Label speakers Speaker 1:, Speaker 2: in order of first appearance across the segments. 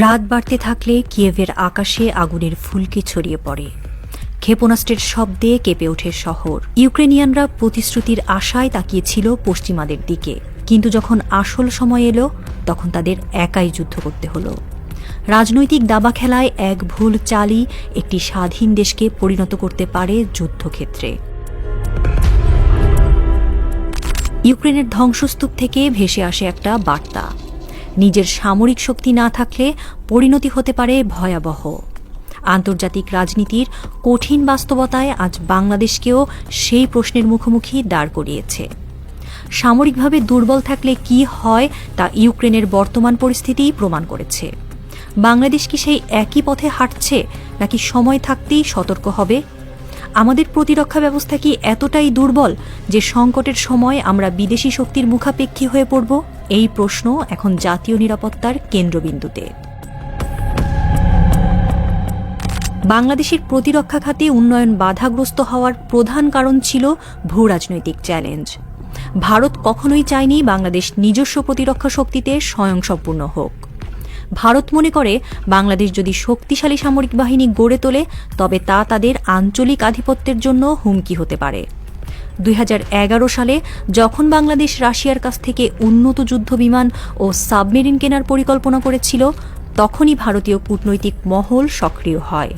Speaker 1: রাত বাড়তে থাকলে কিয়েভের আকাশে আগুনের ফুলকি ছড়িয়ে পড়ে। ক্ষেপণাস্ত্রের শব্দে কেঁপে ওঠে শহর। ইউক্রেনিয়ানরা প্রতিশ্রুতির আশায় তাকিয়েছিল পশ্চিমাদের দিকে। কিন্তু যখন আসল সময় এলো, তখন তাদের একাই যুদ্ধ করতে হলো। রাজনৈতিক দাবা খেলায় এক ভুল চালই একটি স্বাধীন দেশকে পরিণত করতে পারে যুদ্ধক্ষেত্রে। ইউক্রেনের ধ্বংসস্তূপ থেকে ভেসে আসে একটা বার্তা। নিজের সামরিক শক্তি না থাকলে পরিণতি হতে পারে ভয়াবহ। আন্তর্জাতিক রাজনীতির কঠিন বাস্তবতায় আজ বাংলাদেশকেও সেই প্রশ্নের মুখোমুখি দাঁড় করিয়েছে। সামরিকভাবে দুর্বল থাকলে কি হয় তা ইউক্রেনের বর্তমান পরিস্থিতিই প্রমাণ করেছে। বাংলাদেশ কি সেই একই পথে হাঁটছে, নাকি সময় থাকতেই সতর্ক হবে? আমাদের প্রতিরক্ষা ব্যবস্থা কি এতটাই দুর্বল যে সংকটের সময় আমরা বিদেশি শক্তির মুখাপেক্ষী হয়ে পড়ব? এই প্রশ্ন এখন জাতীয় নিরাপত্তার কেন্দ্রবিন্দুতে। বাংলাদেশের প্রতিরক্ষা খাতে উন্নয়ন বাধাগ্রস্ত হওয়ার প্রধান কারণ ছিল ভূ রাজনৈতিক চ্যালেঞ্জ। ভারত কখনোই চায়নি বাংলাদেশ নিজস্ব প্রতিরক্ষা শক্তিতে স্বয়ংসম্পূর্ণ হোক। ভারত মনে করে, বাংলাদেশ যদি শক্তিশালী সামরিক বাহিনী গড়ে তোলে, তবে তা তাদের আঞ্চলিক আধিপত্যের জন্য হুমকি হতে পারে। দুই হাজার এগারো সালে যখন বাংলাদেশ রাশিয়ার কাছ থেকে উন্নত যুদ্ধ বিমান ও সাবমেরিন কেনার পরিকল্পনা করেছিল, তখনই ভারতীয় কূটনৈতিক মহল সক্রিয় হয়।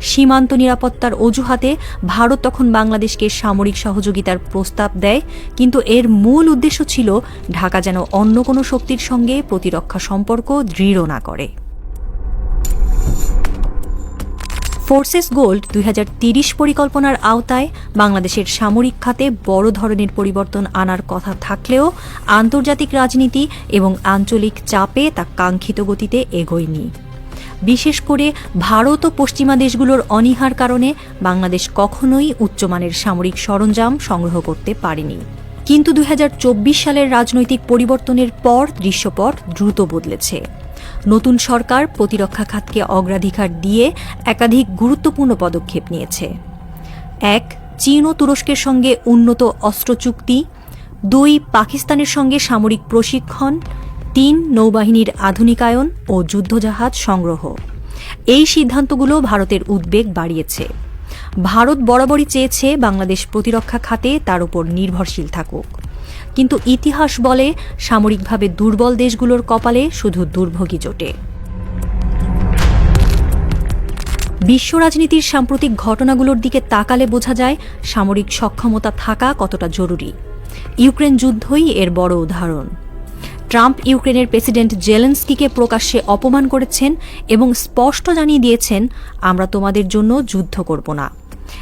Speaker 1: সীমান্ত নিরাপত্তার অজুহাতে ভারত তখন বাংলাদেশকে সামরিক সহযোগিতার প্রস্তাব দেয়, কিন্তু এর মূল উদ্দেশ্য ছিল ঢাকা যেন অন্য কোনো শক্তির সঙ্গে প্রতিরক্ষা সম্পর্ক দৃঢ় না করে। ফোর্সেস গোল্ড দুই পরিকল্পনার আওতায় বাংলাদেশের সামরিক খাতে বড় ধরনের পরিবর্তন আনার কথা থাকলেও আন্তর্জাতিক রাজনীতি এবং আঞ্চলিক চাপে তা কাঙ্ক্ষিত গতিতে এগোয়নি। বিশেষ করে ভারত ও পশ্চিমা দেশগুলোর অনীহার কারণে বাংলাদেশ কখনোই উচ্চমানের সামরিক সরঞ্জাম সংগ্রহ করতে পারেনি। কিন্তু দু হাজার চব্বিশ সালের রাজনৈতিক পরিবর্তনের পর দৃশ্যপট দ্রুত বদলেছে। নতুন সরকার প্রতিরক্ষা খাতকে অগ্রাধিকার দিয়ে একাধিক গুরুত্বপূর্ণ পদক্ষেপ নিয়েছে। এক, চীন ও তুরস্কের সঙ্গে উন্নত অস্ত্র চুক্তি দুই, পাকিস্তানের সঙ্গে সামরিক প্রশিক্ষণ। তিন নৌবাহিনীর আধুনিকায়ন ও যুদ্ধজাহাজ সংগ্রহ। এই সিদ্ধান্তগুলো ভারতের উদ্বেগ বাড়িয়েছে। ভারত বরাবরই চেয়েছে বাংলাদেশ প্রতিরক্ষা খাতে তার উপর নির্ভরশীল থাকুক। কিন্তু ইতিহাস বলে সামরিকভাবে দুর্বল দেশগুলোর কপালে শুধু দুর্ভোগী জোটে। বিশ্ব রাজনীতির সাম্প্রতিক ঘটনাগুলোর দিকে তাকালে বোঝা যায় সামরিক সক্ষমতা থাকা কতটা জরুরি। ইউক্রেন যুদ্ধই এর বড় উদাহরণ। ট্রাম্প ইউক্রেনের প্রেসিডেন্ট জেলেন্সকিকে প্রকাশ্যে অপমান করেছেন এবং স্পষ্ট জানিয়ে দিয়েছেন, আমরা তোমাদের জন্য যুদ্ধ করব না।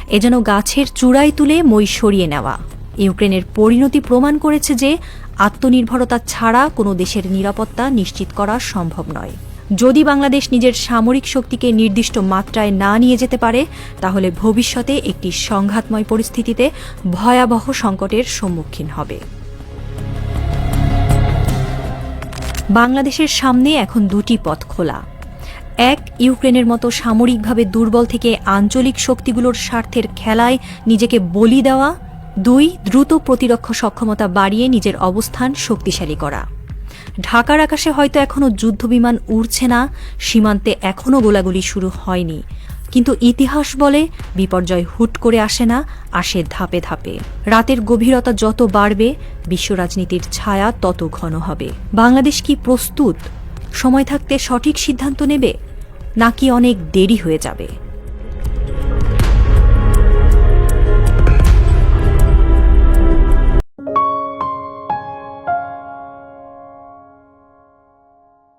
Speaker 1: এ যেন গাছের চূড়ায় তুলে মই সরিয়ে নেওয়া। ইউক্রেনের পরিণতি প্রমাণ করেছে যে, আত্মনির্ভরতা ছাড়া কোনো দেশের নিরাপত্তা নিশ্চিত করা সম্ভব নয়। যদি বাংলাদেশ নিজের সামরিক শক্তিকে নির্দিষ্ট মাত্রায় না নিয়ে যেতে পারে, তাহলে ভবিষ্যতে একটি সংঘাতময় পরিস্থিতিতে ভয়াবহ সংকটের সম্মুখীন হবে। বাংলাদেশের সামনে এখন দুটি পথ খোলা। এক, ইউক্রেনের মতো সামরিকভাবে দুর্বল থেকে আঞ্চলিক শক্তিগুলোর স্বার্থের খেলায় নিজেকে বলি দেওয়া। দুই, দ্রুত প্রতিরক্ষা সক্ষমতা বাড়িয়ে নিজের অবস্থান শক্তিশালী করা। ঢাকার আকাশে হয়তো এখনও যুদ্ধবিমান উড়ছে না, সীমান্তে এখনও গোলাগুলি শুরু হয়নি। কিন্তু ইতিহাস বলে বিপর্যয় হুট করে আসে না, আসে ধাপে ধাপে। রাতের গভীরতা যত বাড়বে, বিশ্ব রাজনীতির ছায়া তত ঘন হবে। বাংলাদেশ কি প্রস্তুত? সময় থাকতে সঠিক সিদ্ধান্ত নেবে? নাকি অনেক দেরি হয়ে যাবে?